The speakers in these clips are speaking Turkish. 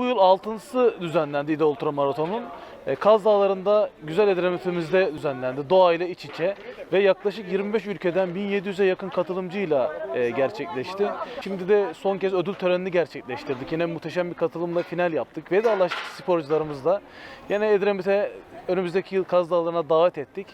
bu yıl altıncısı düzenlendi İde Ultramaraton'un. E, Kaz Dağları'nda güzel Edremit'imizde düzenlendi. Doğayla iç içe ve yaklaşık 25 ülkeden 1700'e yakın katılımcıyla e, gerçekleşti. Şimdi de son kez ödül törenini gerçekleştirdik. Yine muhteşem bir katılımla final yaptık. Vedalaştık sporcularımızla. Yine Edremit'e önümüzdeki yıl Kaz Dağları'na davet ettik.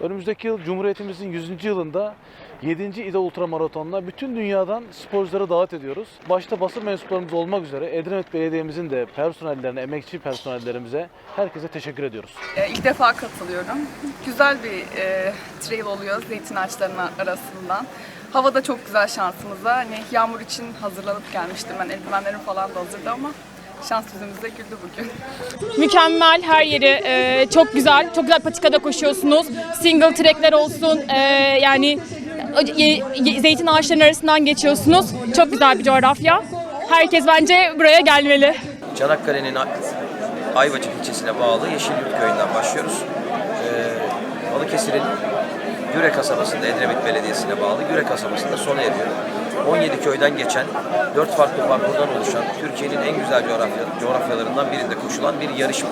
Önümüzdeki yıl Cumhuriyetimizin 100. yılında 7. İde Ultramaraton'la bütün dünyadan sporcuları davet ediyoruz. Başta basın mensuplarımız olmak üzere Edremit Belediye'mizin de personellerine, emekçi personellerimize herkese teşekkür ediyoruz. E, İlk defa katılıyorum. Güzel bir e, trail oluyor zeytin ağaçlarının arasından. Hava da çok güzel şansımıza. Hani yağmur için hazırlanıp gelmiştim ben. Eldivenlerim falan da hazırdı ama şans yüzümüze güldü bugün. Mükemmel her yeri e, çok güzel. Çok güzel patikada koşuyorsunuz. Single trackler olsun. e, yani e, e, zeytin ağaçlarının arasından geçiyorsunuz. Çok güzel bir coğrafya. Herkes bence buraya gelmeli. Çanakkale'nin Ay- Ayvacık ilçesine bağlı Yeşilyurt köyünden başlıyoruz. Ee, Balıkesir'in Güre kasabasında, Edremit Belediyesi'ne bağlı Güre kasabasında sona eriyor. 17 köyden geçen, 4 farklı parkurdan oluşan, Türkiye'nin en güzel coğrafya, coğrafyalarından birinde koşulan bir yarış bu.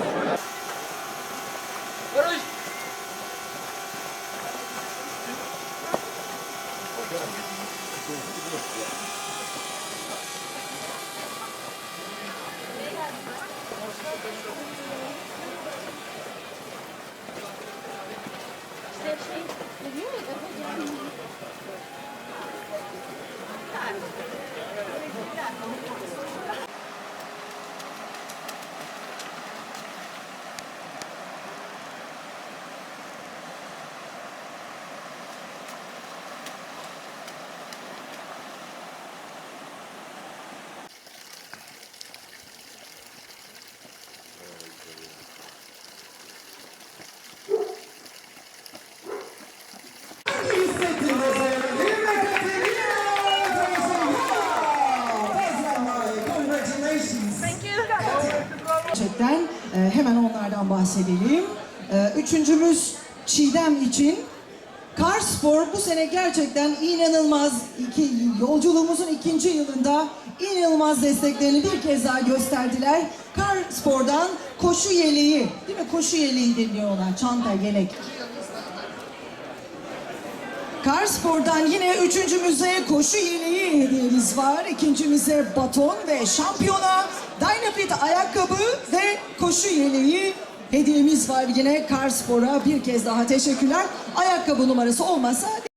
Gerçekten e, hemen onlardan bahsedelim. E, üçüncümüz Çiğdem için Kar Spor bu sene gerçekten inanılmaz iki, yolculuğumuzun ikinci yılında inanılmaz desteklerini bir kez daha gösterdiler. Kar Spor'dan koşu yeleği, değil mi? Koşu yeleği deniyor çanta, yelek. Kar Spor'dan yine üçüncümüze koşu yeleği hediyemiz var. İkincimize baton ve şampiyona Dynafit ayakkabı ve koşu yeleği hediyemiz var yine Kar Spor'a bir kez daha teşekkürler. Ayakkabı numarası olmasa